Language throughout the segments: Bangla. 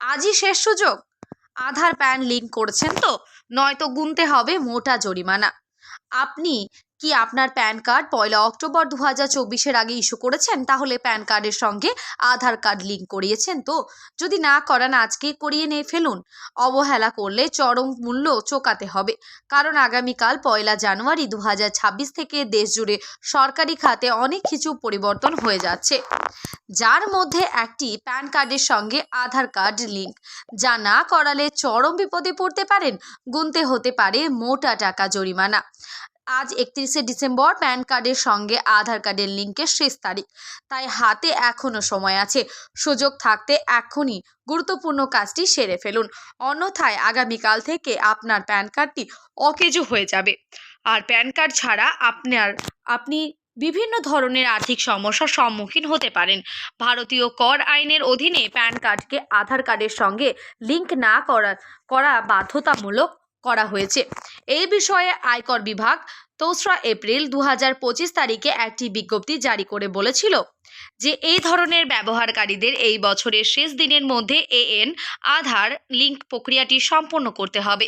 আজই শেষ সুযোগ। আধার প্যান লিঙ্ক করছেন তো নয়তো গুনতে হবে মোটা জরিমানা। আপনি কি আপনার প্যান কার্ড পয়লা অক্টোবর দু হাজার চব্বিশের আগে ইস্যু করেছেন? তাহলে প্যান কার্ডের সঙ্গে আধার কার্ড লিঙ্ক করিয়েছেন তো। যদি না করান, আজকে করিয়ে নিয়ে ফেলুন। অবহেলা করলে চরম মূল্য চোকাতে হবে। কারণ আগামীকাল পয়লা জানুয়ারি দু হাজার ছাব্বিশ থেকে দেশ জুড়ে সরকারি খাতে অনেক কিছু পরিবর্তন হয়ে যাচ্ছে। যার মধ্যে একটি প্যান কার্ডের সঙ্গে আধার কার্ড লিঙ্ক। যা না করালে চরম বিপদে পড়তে পারেন, গুনতে হতে পারে মোটা টাকা জরিমানা। আজ একত্রিশে ডিসেম্বর প্যান কার্ডের সঙ্গে আধার কার্ডের লিঙ্কের শেষ তারিখ। তাই হাতে এখনও সময় আছে। সুযোগ থাকতে এখনই গুরুত্বপূর্ণ কাজটি সেরে ফেলুন। অন্যথায় আগামীকাল থেকে আপনার প্যান কার্ডটি অকেজো হয়ে যাবে। আর প্যান কার্ড ছাড়া আপনার, আপনি বিভিন্ন ধরনের আর্থিক সমস্যার সম্মুখীন হতে পারেন। ভারতীয় কর আইনের অধীনে প্যান কার্ডকে আধার কার্ডের সঙ্গে লিঙ্ক না করা করা বাধ্যতামূলক করা হয়েছে। এই বিষয়ে আয়কর বিভাগ দোসরা এপ্রিল দু হাজার পঁচিশ তারিখে একটি বিজ্ঞপ্তি জারি করে বলেছিল যে এই ধরনের ব্যবহারকারীদের এই বছরের শেষ দিনের মধ্যে এএন আধার, লিঙ্ক প্রক্রিয়াটি সম্পন্ন করতে হবে।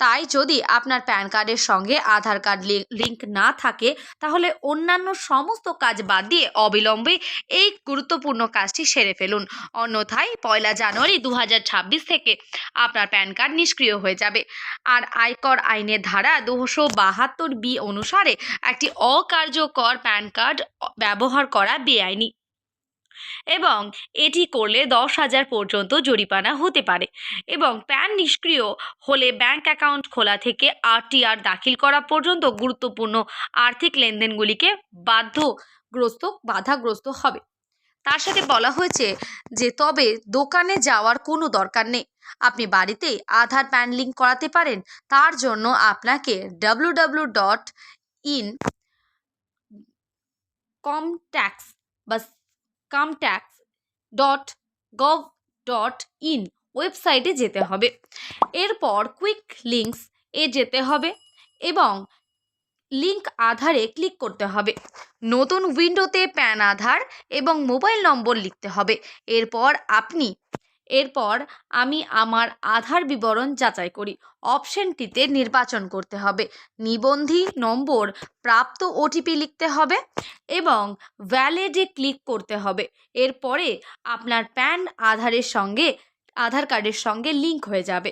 তাই যদি আপনার প্যান কার্ডের সঙ্গে আধার কার্ড লিঙ্ক না থাকে, তাহলে অন্যান্য সমস্ত কাজ বাদ দিয়ে অবিলম্বে এই গুরুত্বপূর্ণ কাজটি সেরে ফেলুন। অন্যথায় পয়লা জানুয়ারি দু হাজার ছাব্বিশ থেকে আপনার প্যান কার্ড নিষ্ক্রিয় হয়ে যাবে। আর আয়কর আইনের ধারা দুশো বাহাত্তর বি অনুসারে একটি অকার্যকর প্যান কার্ড ব্যবহার করা বেআইনি। এবং এটি করলে দশ হাজার পর্যন্ত জরিমানা হতে পারে। এবং প্যান নিষ্ক্রিয় হলে ব্যাংক অ্যাকাউন্ট খোলা থেকে আরটিআর দাখিল করা পর্যন্ত গুরুত্বপূর্ণ আর্থিক লেনদেনগুলিকে বাধ্যগ্রস্ত, বাধাগ্রস্ত হবে। তার সাথে বলা হয়েছে যে, তবে দোকানে যাওয়ার কোনো দরকার নেই। আপনি বাড়িতে আধার প্যান লিঙ্ক করাতে পারেন। তার জন্য আপনাকে W W dot income tax বা come tax dot gov dot in ওয়েবসাইটে যেতে হবে। এরপর কুইক লিঙ্কস এ যেতে হবে এবং লিঙ্ক আধারে ক্লিক করতে হবে। নতুন উইন্ডোতে প্যান আধার এবং মোবাইল নম্বর লিখতে হবে। এরপর আপনি এরপর আমি আমার আধার বিবরণ যাচাই করি। অপশনটিতে নির্বাচন করতে হবে। নিবন্ধি নম্বর প্রাপ্ত ওটিপি লিখতে হবে এবং ভ্যালিডে ক্লিক করতে হবে। এরপরে আপনার প্যান আধারের সঙ্গে, আধার কার্ডের সঙ্গে লিঙ্ক হয়ে যাবে।